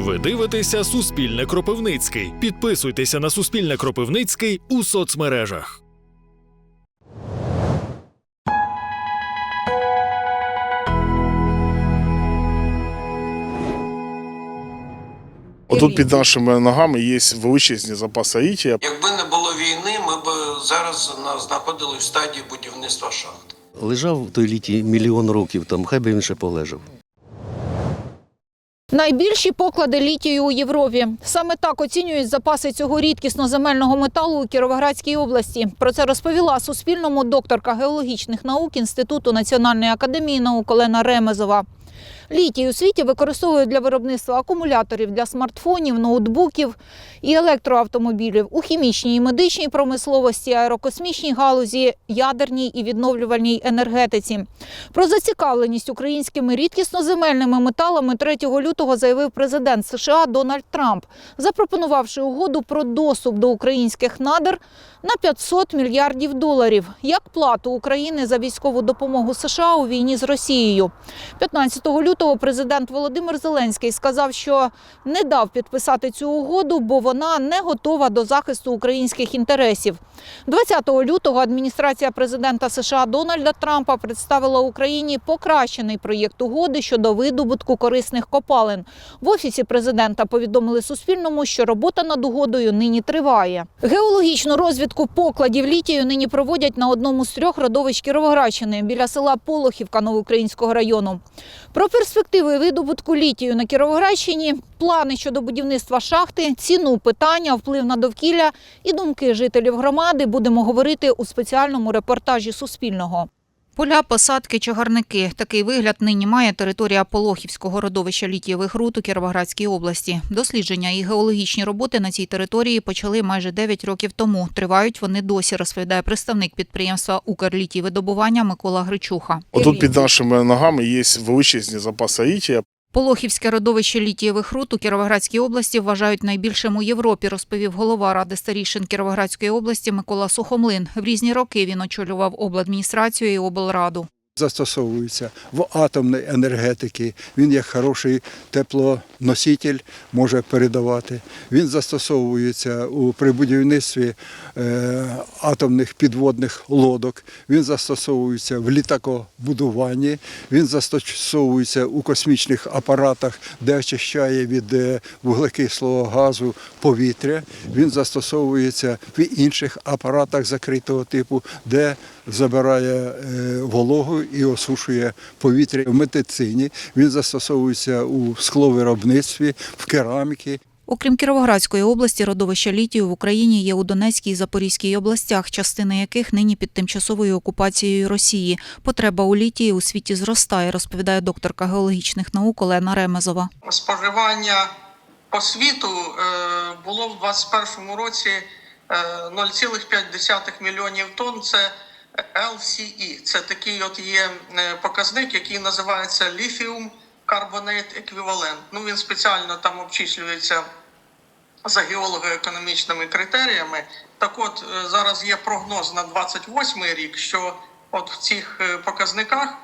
Ви дивитеся Суспільне Кропивницький. Підписуйтеся на Суспільне Кропивницький у соцмережах. Отут під нашими ногами є величезні запаси літія. Якби не було війни, ми б зараз на- знаходились в стадії будівництва шахт. Лежав той літій мільйон років там, хай би він ще полежав. Найбільші поклади літію у Європі. Саме так оцінюють запаси цього рідкісно-земельного металу у Кіровоградській області. Про це розповіла Суспільному докторка геологічних наук Інституту Національної академії наук Олена Ремезова. Літій у світі використовують для виробництва акумуляторів для смартфонів, ноутбуків і електроавтомобілів у хімічній і медичній промисловості, аерокосмічній галузі, ядерній і відновлювальній енергетиці. Про зацікавленість українськими рідкісно-земельними металами 3 лютого заявив президент США Дональд Трамп, запропонувавши угоду про доступ до українських надр на 500 мільярдів доларів як плату України за військову допомогу США у війні з Росією. 15 лютого президент Володимир Зеленський сказав, що не дав підписати цю угоду, бо вона не готова до захисту українських інтересів. 20 лютого адміністрація президента США Дональда Трампа представила Україні покращений проєкт угоди щодо видобутку корисних копалин. В офісі президента повідомили Суспільному, що робота над угодою нині триває. Геологічну розвідку покладів літію нині проводять на одному з трьох родовищ Кіровоградщини біля села Полохівка Новоукраїнського району. Про перспективи видобутку літію на Кіровоградщині, плани щодо будівництва шахти, ціну питання, вплив на довкілля і думки жителів громади будемо говорити у спеціальному репортажі Суспільного. Поля, посадки, чагарники. Такий вигляд нині має територія Полохівського родовища літієвих руд у Кіровоградській області. Дослідження і геологічні роботи на цій території почали майже 9 років тому. Тривають вони досі, розповідає представник підприємства «Укрлітійвидобування» Микола Гричуха. Отут під нашими ногами є величезні запаси літія. Полохівське родовище літієвих руд у Кіровоградській області вважають найбільшим у Європі, розповів голова ради старішин Кіровоградської області Микола Сухомлин. В різні роки він очолював обладміністрацію і облраду. Застосовується в атомній енергетиці. Він як хороший теплоноситель може передавати. Він застосовується у при будівництві е, атомних підводних лодок. Він застосовується в літакобудуванні. Він застосовується у космічних апаратах, де очищає від е, вуглекислого газу повітря. Він застосовується в інших апаратах закритого типу, де забирає е, вологу і осушує повітря в медицині. Він застосовується у скловиробництві, в кераміки. Окрім Кіровоградської області, родовища літію в Україні є у Донецькій і Запорізькій областях, частини яких нині під тимчасовою окупацією Росії. Потреба у літії у світі зростає, розповідає докторка геологічних наук Олена Ремезова. Споживання по світу е, було в 2021 році е, 0,5 мільйонів тонн. Це LCE. Це такий от є е, показник, який називається Lithium Carbonate Equivalent. Ну він спеціально там обчислюється за геолого-економічними критеріями. Так от е, зараз є прогноз на 28-й рік, що от в цих е, показниках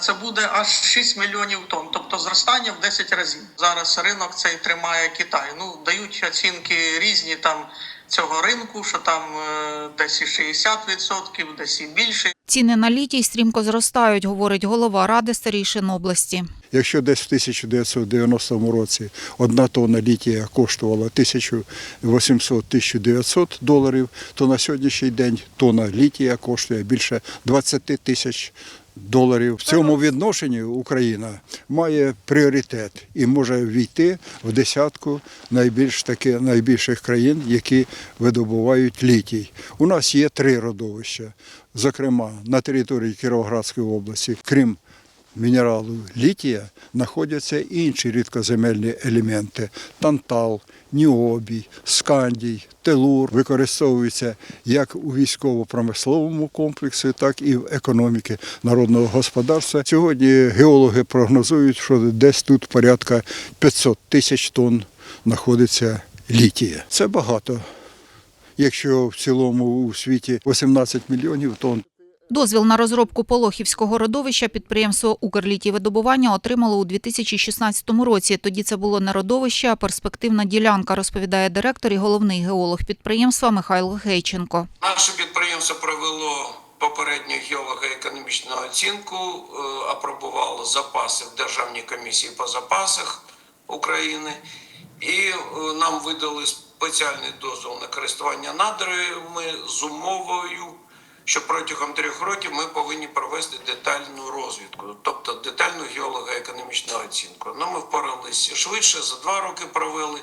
це буде аж 6 мільйонів тонн, тобто зростання в 10 разів. Зараз ринок цей тримає Китай. Ну дають оцінки різні там цього ринку, що там е, десь і 60%, десь і більше. Ціни на літій стрімко зростають, говорить голова ради старішин області. Якщо десь в 1990 році одна тонна літія коштувала 1800-1900 доларів, то на сьогоднішній день тонна літія коштує більше 20 тисяч доларів. В цьому відношенні Україна має пріоритет і може війти в десятку найбільш таки найбільших країн, які видобувають літій. У нас є три родовища. Зокрема, на території Кіровоградської області, крім мінералу літія, знаходяться інші рідкоземельні елементи: тантал, ніобій, скандій, телур використовуються як у військово-промисловому комплексі, так і в економіці народного господарства. Сьогодні геологи прогнозують, що десь тут порядка 500 тисяч тонн знаходиться літія. Це багато. Якщо в цілому у світі 18 мільйонів тонн, Дозвіл на розробку Полохівського родовища підприємство «Укрлітівидобування» отримало у 2016 році. Тоді це було не родовище, а перспективна ділянка, розповідає директор і головний геолог підприємства Михайло Гейченко. Наше підприємство провело попередню геолого-економічну оцінку, е, апробувало запаси в Державній комісії по запасах України, і е, нам видали спеціальний дозвіл на користування надрами з умовою, що протягом трьох років ми повинні провести детальну розвідку, тобто детальну геолого-економічну оцінку. Ну, ми впоралися швидше, за два роки провели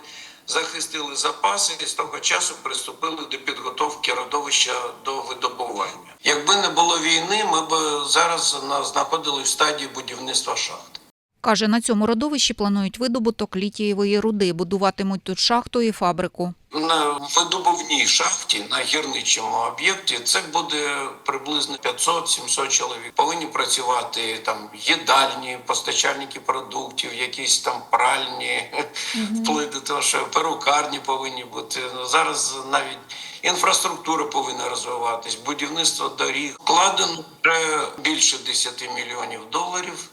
захистили запаси і з того часу приступили до підготовки родовища до видобування. Якби не було війни, ми б зараз на- знаходились в стадії будівництва шахт. Каже, на цьому родовищі планують видобуток літієвої руди, будуватимуть тут шахту і фабрику. На видобувній шахті на гірничому об'єкті це буде приблизно 500-700 чоловік. Повинні працювати там їдальні, постачальники продуктів, якісь там пральні, вплоть до того, що перукарні повинні бути. Зараз навіть інфраструктура повинна розвиватись, будівництво доріг. Вкладено вже більше 10 мільйонів доларів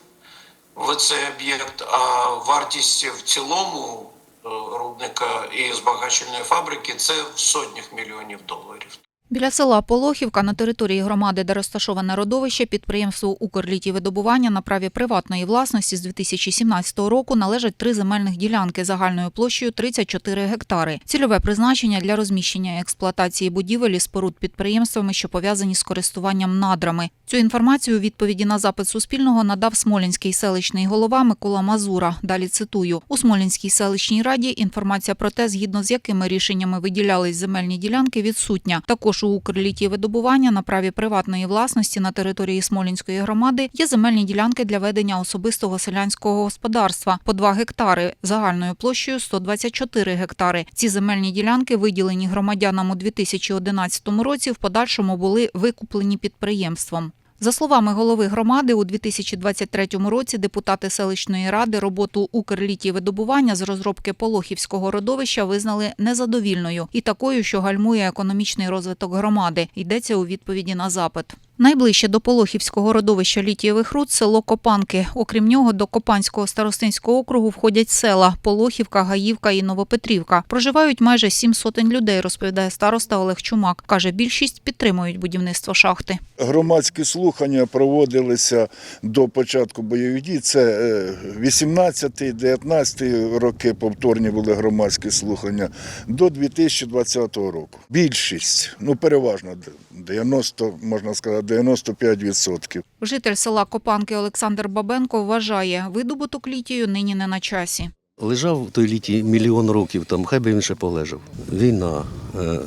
в цей об'єкт, а вартість в цілому рудника і збагачувальної фабрики це в сотнях мільйонів доларів. Біля села Полохівка на території громади, де розташоване родовище, підприємству «Укрлітівидобування» на праві приватної власності з 2017 року належать три земельних ділянки загальною площею 34 гектари. Цільове призначення для розміщення і експлуатації будівель і споруд підприємствами, що пов'язані з користуванням надрами. Цю інформацію у відповіді на запит Суспільного надав Смолінський селищний голова Микола Мазура. Далі цитую. У Смолінській селищній раді інформація про те, згідно з якими рішеннями виділялись земельні ділянки, відсутня. Також у «Укрлітівидобування» на праві приватної власності на території Смолінської громади є земельні ділянки для ведення особистого селянського господарства по 2 гектари загальною площею 124 гектари. Ці земельні ділянки, виділені громадянам у 2011 році, в подальшому були викуплені підприємством. За словами голови громади, у 2023 році депутати селищної ради роботу «Укрлітєвидобування» з розробки Полохівського родовища визнали незадовільною і такою, що гальмує економічний розвиток громади. Йдеться у відповіді на запит. Найближче до Полохівського родовища літієвих руд село Копанки. Окрім нього, до Копанського старостинського округу входять села Полохівка, Гаївка і Новопетрівка. Проживають майже сім сотень людей, розповідає староста Олег Чумак. Каже, більшість підтримують будівництво шахти. Громадські слухання проводилися до початку бойових дій. Це е, 18-19 роки повторні були громадські слухання до 2020 року. Більшість, ну переважно 90, можна сказати, 95%. Житель села Копанки Олександр Бабенко вважає, видобуток літію нині не на часі. Лежав в той літі мільйон років, там, хай би він ще полежав. Війна. Е,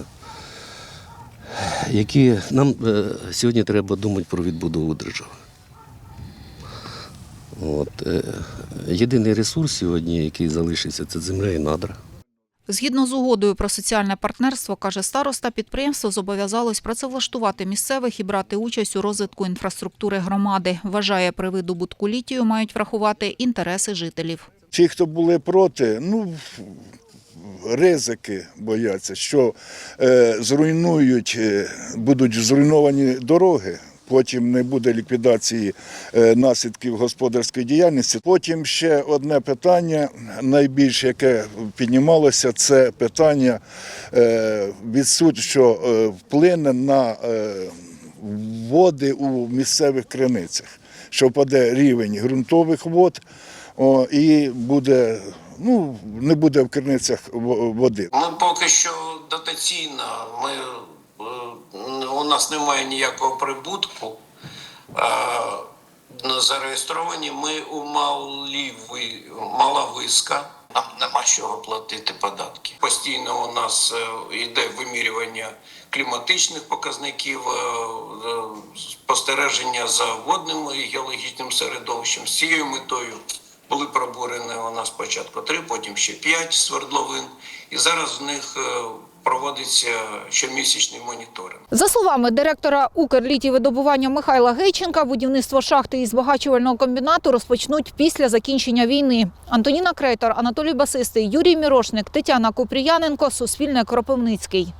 які нам е, сьогодні треба думати про відбудову держави. От, е, єдиний ресурс сьогодні, який залишиться, це земля і надра. Згідно з угодою про соціальне партнерство, каже староста, підприємство зобов'язалось працевлаштувати місцевих і брати участь у розвитку інфраструктури громади. Вважає, при видобутку літію мають врахувати інтереси жителів. Ті, хто були проти, ну ризики бояться, що е, зруйнують, е, будуть зруйновані дороги. Потім не буде ліквідації е, наслідків господарської діяльності. Потім ще одне питання, найбільше яке піднімалося, це питання е, що е, вплине на води у місцевих криницях, що впаде рівень ґрунтових вод і буде, ну, не буде в криницях води. Ми поки що дотаційно, ми, у нас немає ніякого прибутку. Зареєстровані ми у малі, Ви- мала виска. Нам нема чого платити податки. Постійно у нас е, йде вимірювання кліматичних показників, е, е, спостереження за водним і геологічним середовищем. З цією метою були пробурені у нас спочатку три, потім ще п'ять свердловин, і зараз в них проводиться щомісячний моніторинг. За словами директора «Укрлітівидобування» Михайла Гейченка, будівництво шахти і збагачувального комбінату розпочнуть після закінчення війни. Антоніна Крейтор, Анатолій Басистий, Юрій Мірошник, Тетяна Купріяненко, Суспільне Кропивницький.